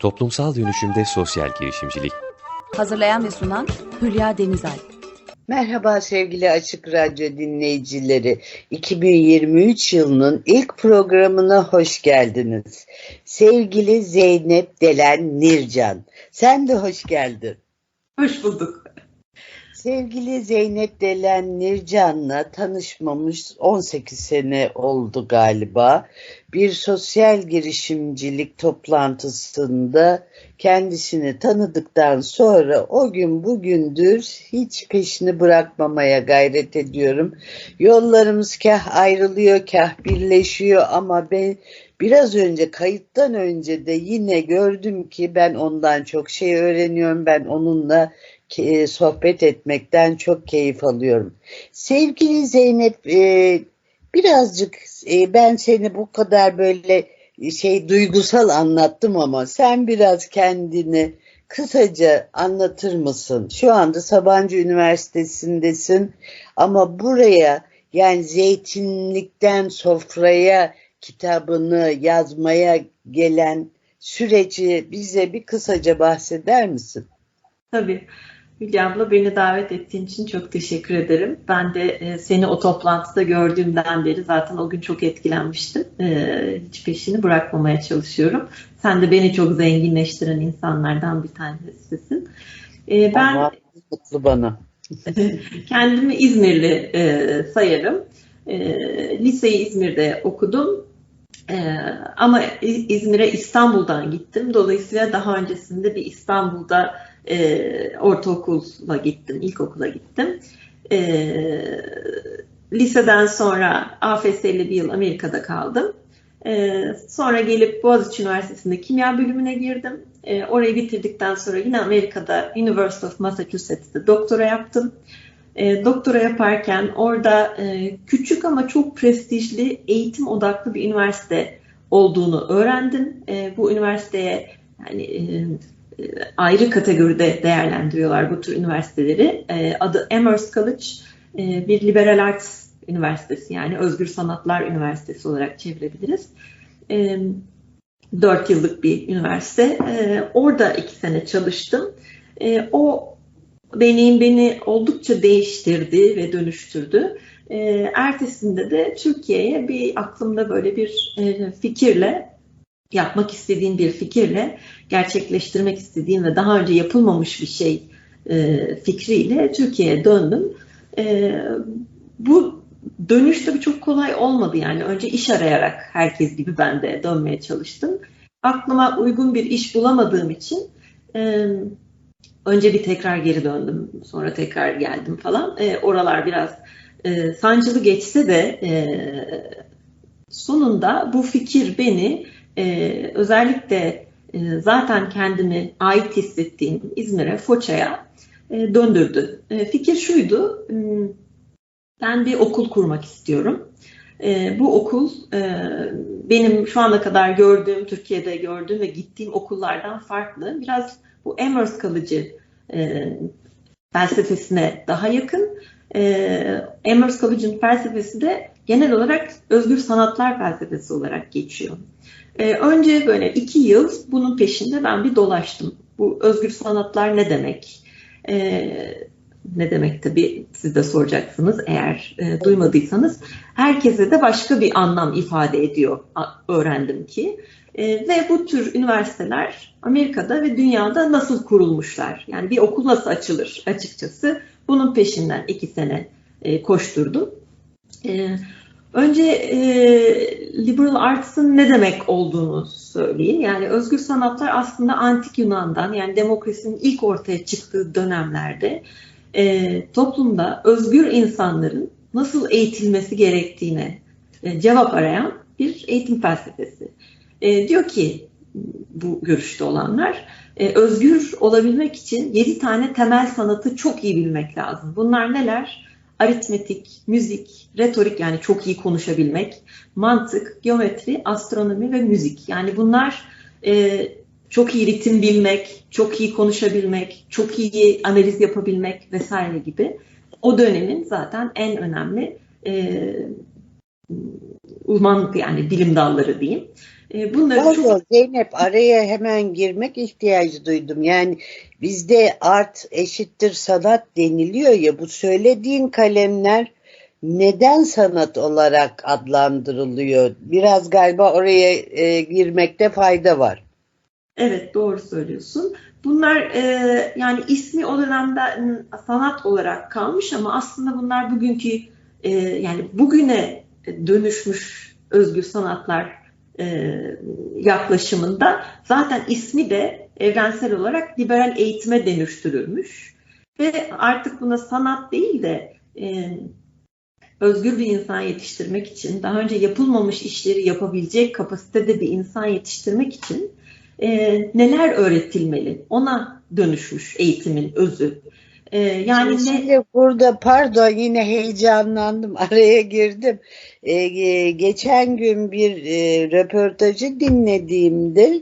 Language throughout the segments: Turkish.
Toplumsal dönüşümde sosyal girişimcilik. Hazırlayan ve sunan Hülya Denizay. Merhaba sevgili Açık Radyo dinleyicileri. 2023 yılının ilk programına hoş geldiniz. Sevgili Zeynep Delen Nircan. Sen de hoş geldin. Hoş bulduk. Sevgili Zeynep Delen Nircan'la tanışmamış 18 sene oldu galiba. Bir sosyal girişimcilik toplantısında kendisini tanıdıktan sonra o gün bugündür hiç peşini bırakmamaya gayret ediyorum. Yollarımız kah ayrılıyor kah birleşiyor ama ben biraz önce kayıttan önce de yine gördüm ki ben ondan çok şey öğreniyorum. Ben onunla sohbet etmekten çok keyif alıyorum. Sevgili Zeynep e, birazcık e, ben seni bu kadar böyle şey duygusal anlattım ama sen biraz kendini kısaca anlatır mısın? Şu anda Sabancı Üniversitesi'ndesin ama buraya yani zeytinlikten sofraya kitabını yazmaya gelen süreci bize bir kısaca bahseder misin? Tabii. Hülya abla beni davet ettiğin için çok teşekkür ederim. Ben de e, seni o toplantıda gördüğümden beri zaten o gün çok etkilenmiştim. E, hiç peşini bırakmamaya çalışıyorum. Sen de beni çok zenginleştiren insanlardan bir tanesisin. E, ben Ama mutlu bana. kendimi İzmirli sayarım. Liseyi İzmir'de okudum. Ee, ama İzmir'e İstanbul'dan gittim. Dolayısıyla daha öncesinde bir İstanbul'da e, ortaokula gittim, ilkokula gittim. E, liseden sonra AFS'li bir yıl Amerika'da kaldım. E, sonra gelip Boğaziçi Üniversitesi'nde kimya bölümüne girdim. E, orayı bitirdikten sonra yine Amerika'da University of Massachusetts'te doktora yaptım. E, doktora yaparken orada e, küçük ama çok prestijli eğitim odaklı bir üniversite olduğunu öğrendim. E, bu üniversiteye yani e, ayrı kategoride değerlendiriyorlar bu tür üniversiteleri. E, adı Amherst College, e, bir liberal arts üniversitesi yani özgür sanatlar üniversitesi olarak çevirebiliriz. E, 4 yıllık bir üniversite. E, orada iki sene çalıştım. E, o deneyim beni oldukça değiştirdi ve dönüştürdü. E, ertesinde de Türkiye'ye bir aklımda böyle bir e, fikirle yapmak istediğim bir fikirle gerçekleştirmek istediğim ve daha önce yapılmamış bir şey e, fikriyle Türkiye'ye döndüm. E, bu dönüş tabii çok kolay olmadı yani. Önce iş arayarak herkes gibi ben de dönmeye çalıştım. Aklıma uygun bir iş bulamadığım için e, önce bir tekrar geri döndüm. Sonra tekrar geldim falan. E, oralar biraz e, sancılı geçse de e, sonunda bu fikir beni e, özellikle e, zaten kendimi ait hissettiğim İzmir'e, Foça'ya e, döndürdü. E, fikir şuydu, e, ben bir okul kurmak istiyorum. E, bu okul e, benim şu ana kadar gördüğüm, Türkiye'de gördüğüm ve gittiğim okullardan farklı. Biraz bu Amherst kalıcı e, felsefesine daha yakın. E, Amherst College'ın felsefesi de genel olarak özgür sanatlar felsefesi olarak geçiyor. E, önce böyle iki yıl bunun peşinde ben bir dolaştım. Bu özgür sanatlar ne demek? E, ne demek tabii siz de soracaksınız eğer e, duymadıysanız. Herkese de başka bir anlam ifade ediyor öğrendim ki. E, ve bu tür üniversiteler Amerika'da ve dünyada nasıl kurulmuşlar? Yani bir okul nasıl açılır açıkçası? Bunun peşinden iki sene e, koşturdum. E, Önce e, liberal arts'ın ne demek olduğunu söyleyeyim. Yani özgür sanatlar aslında antik Yunan'dan yani demokrasinin ilk ortaya çıktığı dönemlerde e, toplumda özgür insanların nasıl eğitilmesi gerektiğine e, cevap arayan bir eğitim felsefesi. E, diyor ki bu görüşte olanlar e, özgür olabilmek için yedi tane temel sanatı çok iyi bilmek lazım. Bunlar neler? Aritmetik, müzik, retorik yani çok iyi konuşabilmek, mantık, geometri, astronomi ve müzik. Yani bunlar e, çok iyi ritim bilmek, çok iyi konuşabilmek, çok iyi analiz yapabilmek vesaire gibi o dönemin zaten en önemli e, uzmanlık yani bilim dalları diyeyim. E, bunları çok Pardon Zeynep araya hemen girmek ihtiyacı duydum. Yani bizde art eşittir sanat deniliyor ya bu söylediğin kalemler neden sanat olarak adlandırılıyor? Biraz galiba oraya e, girmekte fayda var. Evet doğru söylüyorsun. Bunlar e, yani ismi o dönemde sanat olarak kalmış ama aslında bunlar bugünkü e, yani bugüne dönüşmüş özgür sanatlar e, yaklaşımında zaten ismi de evrensel olarak liberal eğitime dönüştürülmüş ve artık buna sanat değil de e, özgür bir insan yetiştirmek için daha önce yapılmamış işleri yapabilecek kapasitede bir insan yetiştirmek için e, neler öğretilmeli? Ona dönüşmüş eğitimin özü. E, yani ne? Şimdi burada pardon yine heyecanlandım araya girdim. Ee, e, geçen gün bir e, röportajı dinlediğimde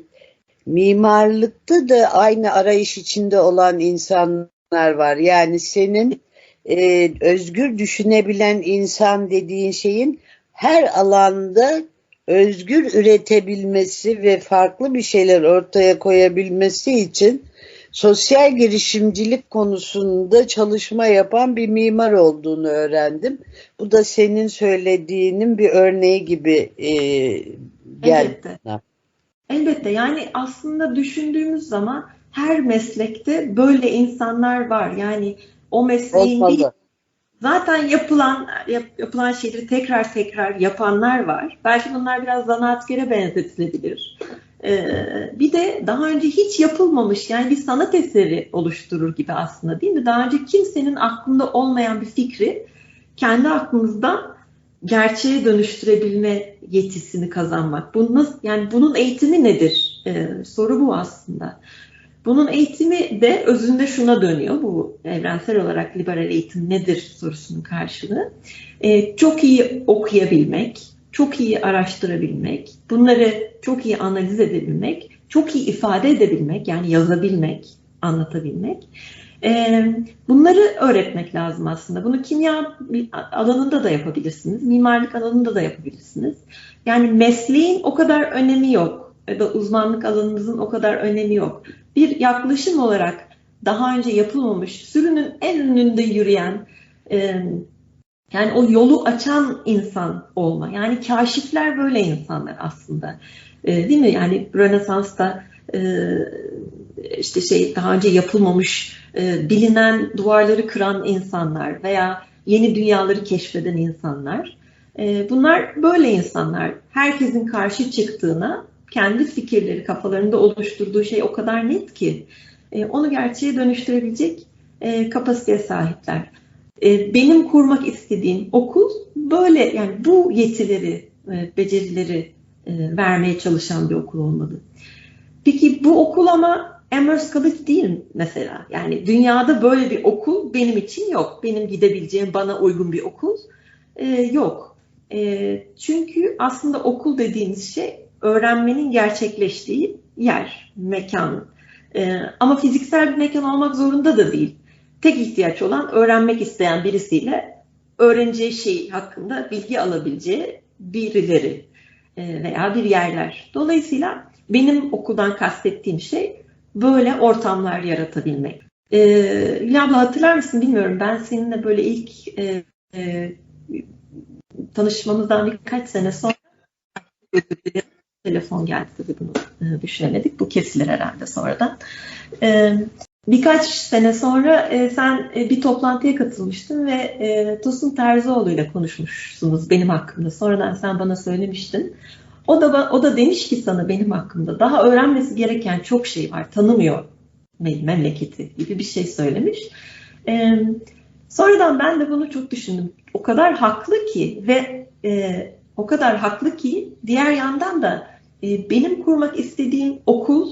mimarlıkta da aynı arayış içinde olan insanlar var. Yani senin e, özgür düşünebilen insan dediğin şeyin her alanda özgür üretebilmesi ve farklı bir şeyler ortaya koyabilmesi için sosyal girişimcilik konusunda çalışma yapan bir mimar olduğunu öğrendim. Bu da senin söylediğinin bir örneği gibi e, geldi. Elbette. Elbette yani aslında düşündüğümüz zaman her meslekte böyle insanlar var. Yani o mesleğin Olmalı. Zaten yapılan yap- yapılan şeyleri tekrar tekrar yapanlar var. Belki bunlar biraz zanaatkara benzetilebilir. Ee, bir de daha önce hiç yapılmamış yani bir sanat eseri oluşturur gibi aslında değil mi? Daha önce kimsenin aklında olmayan bir fikri kendi aklımızdan gerçeğe dönüştürebilme yetisini kazanmak. Bu yani bunun eğitimi nedir? Ee, soru bu aslında. Bunun eğitimi de özünde şuna dönüyor. Bu evrensel olarak liberal eğitim nedir sorusunun karşılığı. Ee, çok iyi okuyabilmek, çok iyi araştırabilmek, bunları çok iyi analiz edebilmek, çok iyi ifade edebilmek, yani yazabilmek, anlatabilmek. Ee, bunları öğretmek lazım aslında. Bunu kimya alanında da yapabilirsiniz, mimarlık alanında da yapabilirsiniz. Yani mesleğin o kadar önemi yok ya da uzmanlık alanınızın o kadar önemi yok bir yaklaşım olarak daha önce yapılmamış, sürünün en önünde yürüyen, e, yani o yolu açan insan olma. Yani kaşifler böyle insanlar aslında. E, değil mi? Yani Rönesans'ta e, işte şey daha önce yapılmamış, e, bilinen duvarları kıran insanlar veya yeni dünyaları keşfeden insanlar. E, bunlar böyle insanlar. Herkesin karşı çıktığına kendi fikirleri kafalarında oluşturduğu şey o kadar net ki e, onu gerçeğe dönüştürebilecek e, kapasiteye sahipler. E, benim kurmak istediğim okul böyle yani bu yetileri, e, becerileri e, vermeye çalışan bir okul olmalı. Peki bu okul ama Amherst College değil mesela. Yani dünyada böyle bir okul benim için yok. Benim gidebileceğim bana uygun bir okul e, yok. E, çünkü aslında okul dediğimiz şey öğrenmenin gerçekleştiği yer, mekan. Ee, ama fiziksel bir mekan olmak zorunda da değil. Tek ihtiyaç olan öğrenmek isteyen birisiyle öğreneceği şey hakkında bilgi alabileceği birileri e, veya bir yerler. Dolayısıyla benim okuldan kastettiğim şey böyle ortamlar yaratabilmek. Ee, Hülya abla hatırlar mısın bilmiyorum. Ben seninle böyle ilk e, e, tanışmamızdan birkaç sene sonra telefon geldi tabii bunu e, düşünemedik. Bu kesilir herhalde sonradan. E, birkaç sene sonra e, sen e, bir toplantıya katılmıştın ve e, Tosun Terzioğlu ile konuşmuşsunuz benim hakkımda. Sonradan sen bana söylemiştin. O da o da demiş ki sana benim hakkımda daha öğrenmesi gereken çok şey var. Tanımıyor memleketi gibi bir şey söylemiş. E, sonradan ben de bunu çok düşündüm. O kadar haklı ki ve e, o kadar haklı ki diğer yandan da e, benim kurmak istediğim okul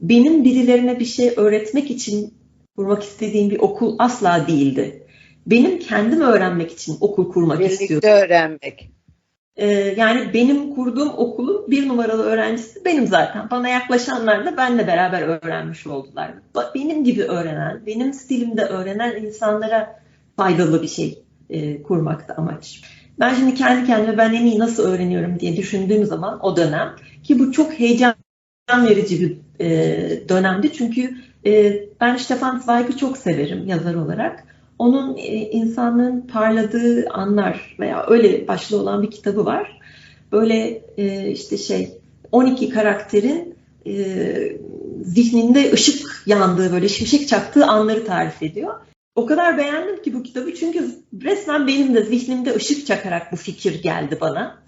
benim birilerine bir şey öğretmek için kurmak istediğim bir okul asla değildi. Benim kendim öğrenmek için okul kurmak Birlikte istiyordum. öğrenmek. E, yani benim kurduğum okulun bir numaralı öğrencisi benim zaten. Bana yaklaşanlar da benle beraber öğrenmiş oldular. Benim gibi öğrenen, benim stilimde öğrenen insanlara faydalı bir şey e, kurmakta amaç. Ben şimdi kendi kendime ben en iyi nasıl öğreniyorum diye düşündüğüm zaman o dönem ki bu çok heyecan verici bir e, dönemdi çünkü e, ben Stefan Zweig'ı çok severim yazar olarak. Onun e, insanlığın parladığı anlar veya öyle başlı olan bir kitabı var. Böyle e, işte şey 12 karakterin e, zihninde ışık yandığı böyle şimşek çaktığı anları tarif ediyor. O kadar beğendim ki bu kitabı çünkü resmen benim de zihnimde ışık çakarak bu fikir geldi bana.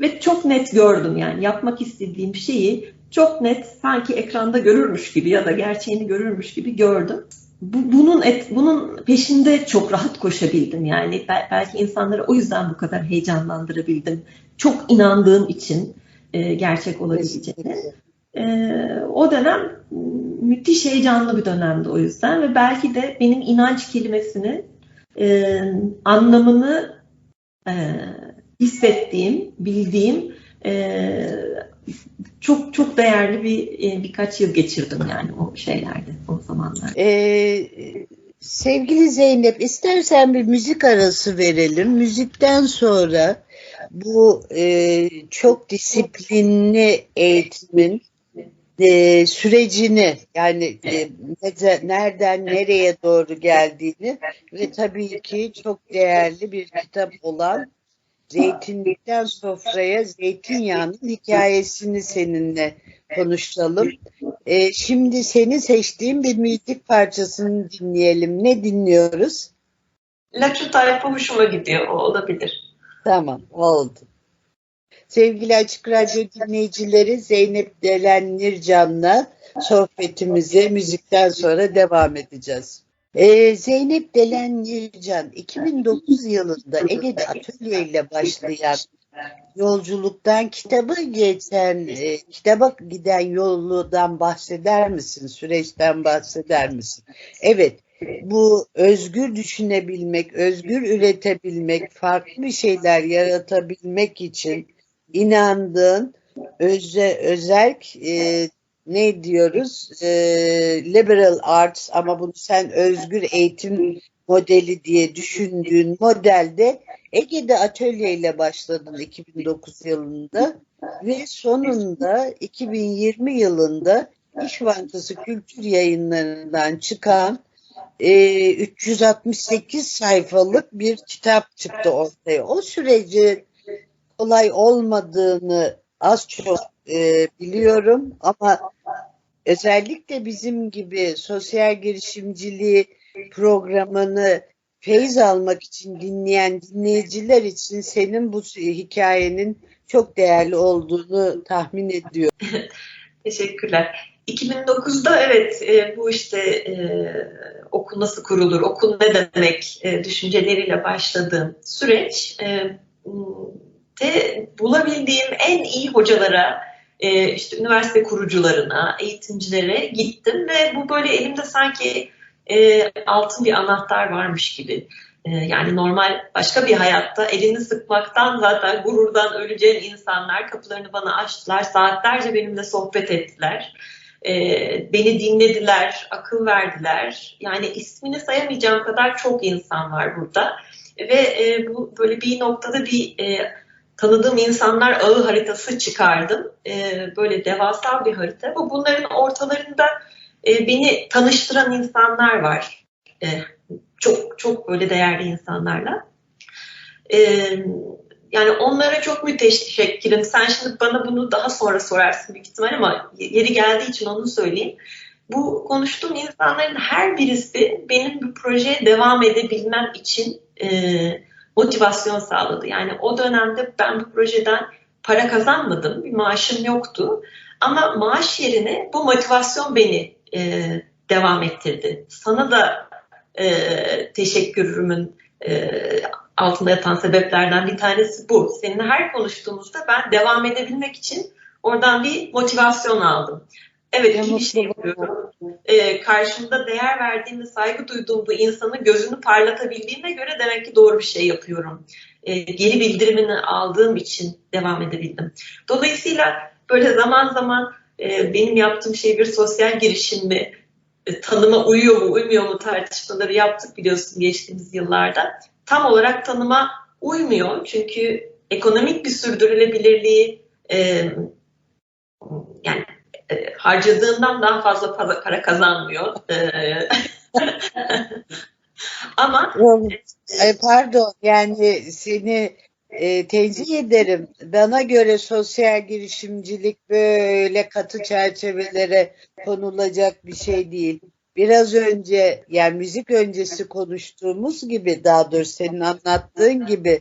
Ve çok net gördüm yani yapmak istediğim şeyi çok net sanki ekranda görürmüş gibi ya da gerçeğini görürmüş gibi gördüm. Bu, bunun et, bunun peşinde çok rahat koşabildim yani belki insanları o yüzden bu kadar heyecanlandırabildim. Çok inandığım için e, gerçek olabileceğine. E, o dönem müthiş heyecanlı bir dönemdi o yüzden ve belki de benim inanç kelimesini e, anlamını e, hissettiğim, bildiğim e, çok çok değerli bir e, birkaç yıl geçirdim yani o şeylerde, o zamanlar. Ee, sevgili Zeynep, istersen bir müzik arası verelim. Müzikten sonra bu e, çok disiplinli eğitimin e, sürecini yani e, nereden nereye doğru geldiğini ve tabii ki çok değerli bir kitap olan Zeytinlikten Sofraya Zeytinyağı'nın hikayesini seninle konuşalım. E, şimdi seni seçtiğim bir müzik parçasını dinleyelim. Ne dinliyoruz? La Çutayfa hoşuma gidiyor. O olabilir. Tamam oldu. Sevgili Açık Radyo dinleyicileri Zeynep Delen Nircan'la sohbetimize müzikten sonra devam edeceğiz. Ee, Zeynep Delen Nircan 2009 yılında Ege'de atölye ile başlayan yolculuktan kitaba geçen, e, kitaba giden yoldan bahseder misin? Süreçten bahseder misin? Evet, bu özgür düşünebilmek, özgür üretebilmek, farklı şeyler yaratabilmek için inandığın öze, özerk e, ne diyoruz e, liberal arts ama bunu sen özgür eğitim modeli diye düşündüğün modelde Ege'de atölyeyle başladın 2009 yılında ve sonunda 2020 yılında İş Bankası Kültür Yayınlarından çıkan e, 368 sayfalık bir kitap çıktı ortaya. O süreci kolay olmadığını az çok e, biliyorum ama özellikle bizim gibi sosyal girişimciliği programını feyiz almak için dinleyen dinleyiciler için senin bu hikayenin çok değerli olduğunu tahmin ediyorum. Teşekkürler. 2009'da evet e, bu işte e, okul nasıl kurulur, okul ne demek e, düşünceleriyle başladığım süreç e, de bulabildiğim en iyi hocalara, e, işte üniversite kurucularına, eğitimcilere gittim ve bu böyle elimde sanki e, altın bir anahtar varmış gibi. E, yani normal başka bir hayatta elini sıkmaktan zaten gururdan öleceğim insanlar kapılarını bana açtılar. Saatlerce benimle sohbet ettiler. E, beni dinlediler, akıl verdiler. Yani ismini sayamayacağım kadar çok insan var burada. Ve e, bu böyle bir noktada bir e, tanıdığım insanlar ağı haritası çıkardım. E, böyle devasa bir harita. Bu bunların ortalarında e, beni tanıştıran insanlar var. E, çok çok böyle değerli insanlarla. E, yani onlara çok müteşekkirim. Sen şimdi bana bunu daha sonra sorarsın büyük ihtimal ama yeri geldiği için onu söyleyeyim. Bu konuştuğum insanların her birisi benim bu projeye devam edebilmem için e, motivasyon sağladı. Yani o dönemde ben bu projeden para kazanmadım, bir maaşım yoktu. Ama maaş yerine bu motivasyon beni e, devam ettirdi. Sana da e, teşekkürümün e, altında yatan sebeplerden bir tanesi bu. Seninle her konuştuğumuzda ben devam edebilmek için oradan bir motivasyon aldım. Evet iyi bir şey yapıyorum. Ee, karşımda değer verdiğim ve saygı duyduğum bu insanı gözünü parlatabildiğime göre demek ki doğru bir şey yapıyorum. Ee, geri bildirimini aldığım için devam edebildim. Dolayısıyla böyle zaman zaman e, benim yaptığım şey bir sosyal girişim mi, e, tanıma uyuyor mu uymuyor mu tartışmaları yaptık biliyorsun geçtiğimiz yıllarda. Tam olarak tanıma uymuyor. Çünkü ekonomik bir sürdürülebilirliği e, yani e, harcadığından daha fazla para, para kazanmıyor. E, ama Ay, pardon yani seni e, tenzih ederim. Bana göre sosyal girişimcilik böyle katı çerçevelere konulacak bir şey değil. Biraz önce yani müzik öncesi konuştuğumuz gibi daha doğrusu senin anlattığın gibi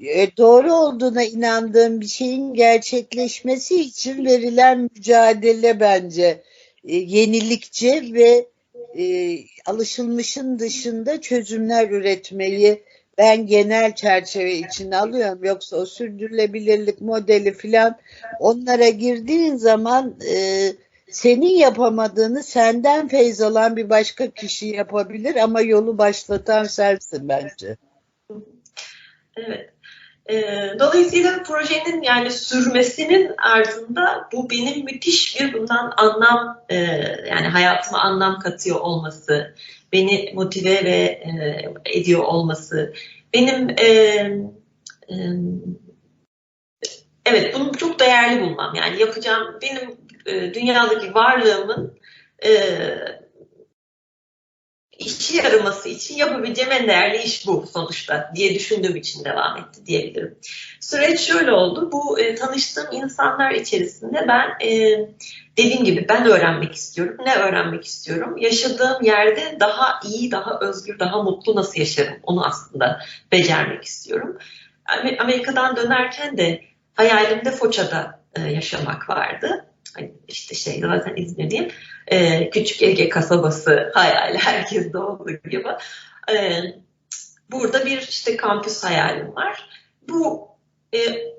e, doğru olduğuna inandığım bir şeyin gerçekleşmesi için verilen mücadele bence e, yenilikçi ve e, alışılmışın dışında çözümler üretmeyi ben genel çerçeve içine alıyorum. Yoksa o sürdürülebilirlik modeli filan onlara girdiğin zaman e, senin yapamadığını senden feyz alan bir başka kişi yapabilir ama yolu başlatan sensin bence. Evet. E, dolayısıyla projenin yani sürmesinin ardında bu benim müthiş bir bundan anlam e, yani hayatıma anlam katıyor olması, beni motive ve e, ediyor olması, benim e, evet bunu çok değerli bulmam. Yani yapacağım benim dünyadaki varlığımın işe yaraması için yapabileceğim en değerli iş bu sonuçta diye düşündüğüm için devam etti diyebilirim. Süreç şöyle oldu. Bu e, tanıştığım insanlar içerisinde ben e, dediğim gibi ben öğrenmek istiyorum. Ne öğrenmek istiyorum? Yaşadığım yerde daha iyi, daha özgür, daha mutlu nasıl yaşarım? Onu aslında becermek istiyorum. Amerika'dan dönerken de hayalimde Foça'da e, yaşamak vardı. Hani işte şey zaten İzmir'deyim. E, küçük Ege kasabası hayali herkeste olduğu gibi. E, burada bir işte kampüs hayalim var. Bu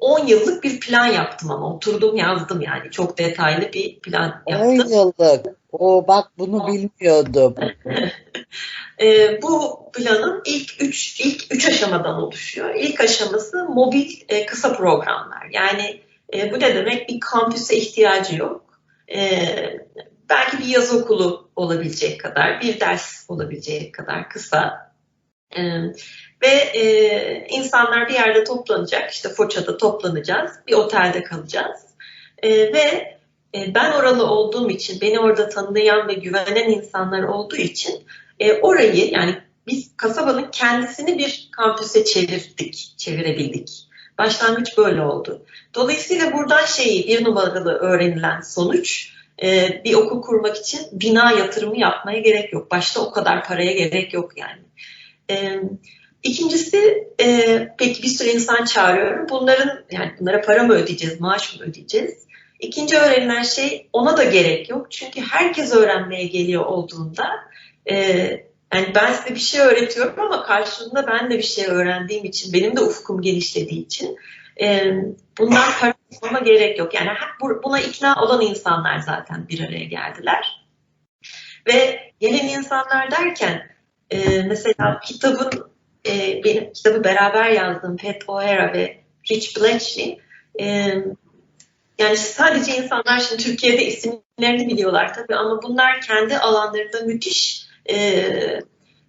10 e, yıllık bir plan yaptım ama oturdum yazdım yani çok detaylı bir plan yaptım. 10 yıllık. O bak bunu bilmiyordum. e, bu planın ilk üç ilk üç aşamadan oluşuyor. İlk aşaması mobil e, kısa programlar. Yani e, bu ne demek? Bir kampüse ihtiyacı yok. E, belki bir yaz okulu olabilecek kadar, bir ders olabilecek kadar kısa. E, ve e, insanlar bir yerde toplanacak, işte Foça'da toplanacağız, bir otelde kalacağız. E, ve e, ben oralı olduğum için, beni orada tanıyan ve güvenen insanlar olduğu için e, orayı yani biz kasabanın kendisini bir kampüse çevirdik, çevirebildik. Başlangıç böyle oldu. Dolayısıyla buradan şeyi bir numaralı öğrenilen sonuç e, bir okul kurmak için bina yatırımı yapmaya gerek yok. Başta o kadar paraya gerek yok yani. E, ikincisi e, peki bir sürü insan çağırıyorum. Bunların yani bunlara para mı ödeyeceğiz, maaş mı ödeyeceğiz? İkinci öğrenilen şey ona da gerek yok. Çünkü herkes öğrenmeye geliyor olduğunda e, yani ben size bir şey öğretiyorum ama karşılığında ben de bir şey öğrendiğim için, benim de ufkum genişlediği için e, bundan para gerek yok. Yani buna ikna olan insanlar zaten bir araya geldiler. Ve gelen insanlar derken e, mesela kitabın e, benim kitabı beraber yazdığım Pat O'Hara ve Rich Bletchley e, yani sadece insanlar şimdi Türkiye'de isimlerini biliyorlar tabii ama bunlar kendi alanlarında müthiş e,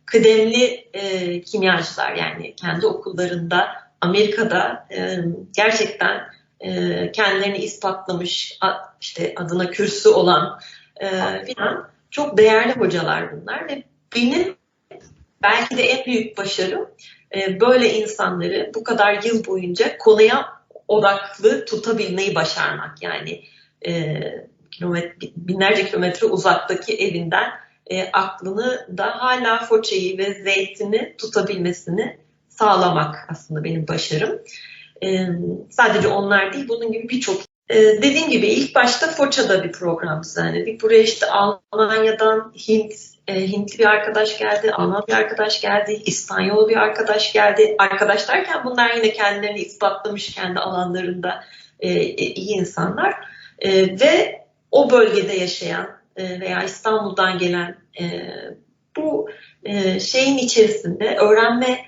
kıdemli e, kimyacılar yani kendi okullarında Amerika'da e, gerçekten e, kendilerini ispatlamış işte adına kürsü olan e, filan çok değerli hocalar bunlar ve benim belki de en büyük başarım e, böyle insanları bu kadar yıl boyunca konuya odaklı tutabilmeyi başarmak. Yani e, kilometre, binlerce kilometre uzaktaki evinden e, aklını da hala Foça'yı ve zeytini tutabilmesini sağlamak aslında benim başarım. E, sadece onlar değil bunun gibi birçok e, dediğim gibi ilk başta Foça'da bir program düzenledik. Buraya işte Almanya'dan Hint, e, Hintli bir arkadaş geldi, Alman bir arkadaş geldi, İspanyol bir arkadaş geldi. Arkadaş derken bunlar yine kendilerini ispatlamış kendi alanlarında e, e, iyi insanlar. E, ve o bölgede yaşayan veya İstanbul'dan gelen e, bu e, şeyin içerisinde öğrenme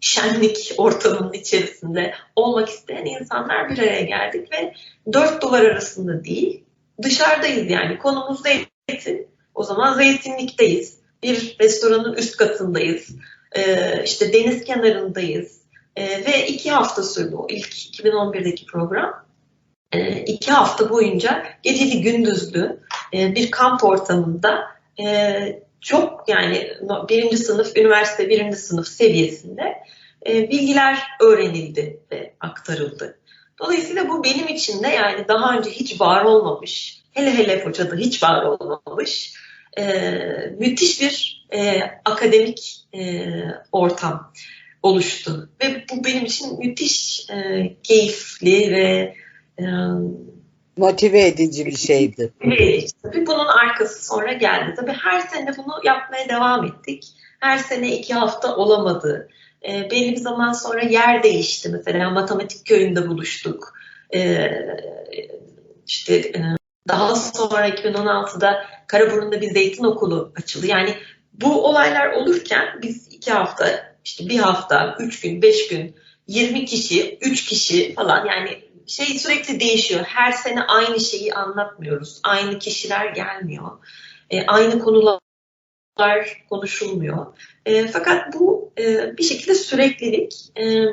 şenlik ortamının içerisinde olmak isteyen insanlar bir araya geldik ve dört duvar arasında değil dışarıdayız yani. Konumuz zeytin. O zaman zeytinlikteyiz. Bir restoranın üst katındayız. İşte deniz kenarındayız. E, ve iki hafta sürdü o ilk 2011'deki program. E, iki hafta boyunca geceli gündüzlü e, bir kamp ortamında e, çok yani birinci sınıf, üniversite birinci sınıf seviyesinde e, bilgiler öğrenildi ve aktarıldı. Dolayısıyla bu benim için de yani daha önce hiç var olmamış, hele hele Foça'da hiç var olmamış müthiş bir akademik ortam oluştu. Ve bu benim için müthiş keyifli ve Motive edici bir şeydi. Evet, tabii bunun arkası sonra geldi. Tabii her sene bunu yapmaya devam ettik. Her sene iki hafta olamadı. E, belli zaman sonra yer değişti. Mesela matematik köyünde buluştuk. E, işte e, daha sonra 2016'da Karaburun'da bir zeytin okulu açıldı. Yani bu olaylar olurken biz iki hafta, işte bir hafta, üç gün, beş gün, 20 kişi, üç kişi falan yani şey sürekli değişiyor. Her sene aynı şeyi anlatmıyoruz. Aynı kişiler gelmiyor. E, aynı konular konuşulmuyor. E, fakat bu e, bir şekilde süreklilik e,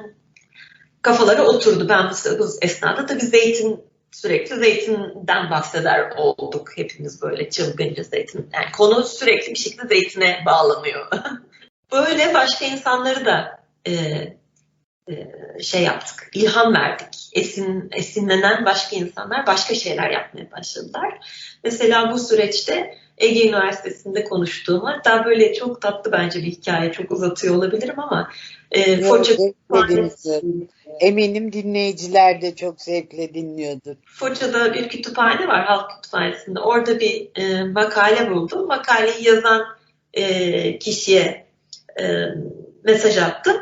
kafalara oturdu. Ben bu, bu esnada tabii zeytin sürekli zeytinden bahseder olduk. Hepimiz böyle çılgınca zeytin. Yani konu sürekli bir şekilde zeytine bağlanıyor. Böyle başka insanları da e, şey yaptık, ilham verdik. Esin, esinlenen başka insanlar başka şeyler yapmaya başladılar. Mesela bu süreçte Ege Üniversitesi'nde konuştuğum, hatta böyle çok tatlı bence bir hikaye, çok uzatıyor olabilirim ama e, Foça dinliyorum. Eminim dinleyiciler de çok zevkle dinliyordur. Foça'da bir kütüphane var, halk kütüphanesinde. Orada bir e, makale buldum. Makaleyi yazan e, kişiye e, mesaj attım.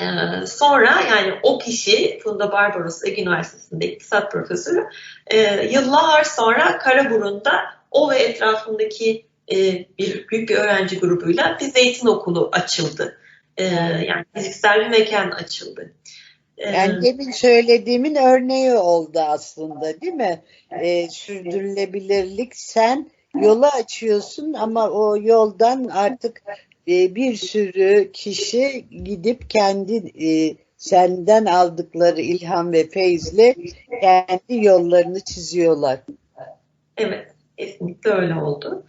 E, sonra yani o kişi Funda Barbaros Ege Üniversitesi'nde iktisat profesörü e, yıllar sonra Karaburun'da o ve etrafındaki e, bir büyük bir öğrenci grubuyla bir zeytin okulu açıldı. E, yani fiziksel bir mekan açıldı. E, Yani demin söylediğimin örneği oldu aslında değil mi? Ee, sürdürülebilirlik sen yolu açıyorsun ama o yoldan artık e, bir sürü kişi gidip kendi e, senden aldıkları ilham ve feyizle kendi yollarını çiziyorlar. Evet, kesinlikle öyle oldu.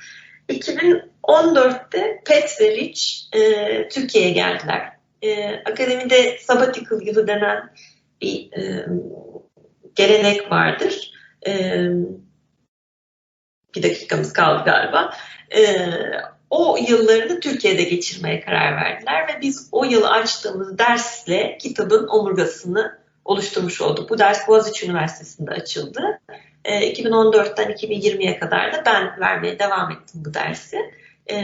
2014'te Pet ve Rich e, Türkiye'ye geldiler. E, akademide sabbatical yılı denen bir e, gelenek vardır. E, bir dakikamız kaldı galiba. E, o yıllarını Türkiye'de geçirmeye karar verdiler ve biz o yılı açtığımız dersle kitabın omurgasını oluşturmuş olduk. Bu ders Boğaziçi Üniversitesi'nde açıldı. E, 2014'ten 2020'ye kadar da ben vermeye devam ettim bu dersi. E,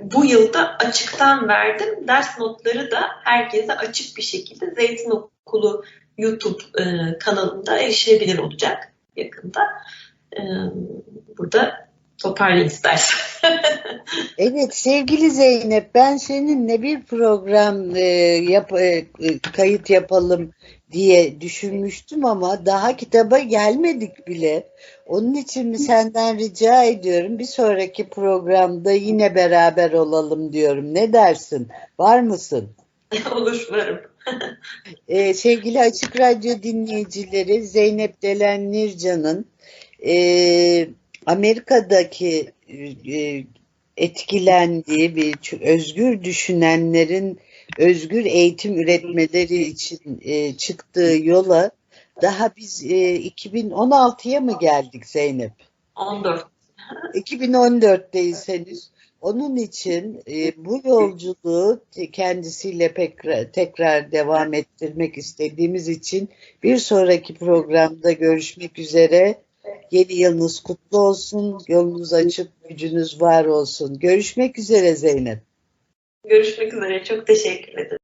bu yılda açıktan verdim. Ders notları da herkese açık bir şekilde Zeytin Okulu YouTube e, kanalında erişilebilir olacak yakında. E, burada toparlayın istersen. Evet sevgili Zeynep ben seninle bir program e, yap, e, kayıt yapalım diye düşünmüştüm ama daha kitaba gelmedik bile. Onun için mi senden rica ediyorum bir sonraki programda yine beraber olalım diyorum. Ne dersin? Var mısın? Olur varım. Ee, sevgili Açık Radyo dinleyicileri Zeynep Delen Nircan'ın e, Amerika'daki e, etkilendiği bir özgür düşünenlerin özgür eğitim üretmeleri için e, çıktığı yola daha biz e, 2016'ya mı geldik Zeynep? 14. 2014'teyiz henüz. Onun için e, bu yolculuğu kendisiyle pekra- tekrar devam ettirmek istediğimiz için bir sonraki programda görüşmek üzere. Yeni yılınız kutlu olsun, yolunuz açık, gücünüz var olsun. Görüşmek üzere Zeynep. Görüşmek üzere. Çok teşekkür ederim.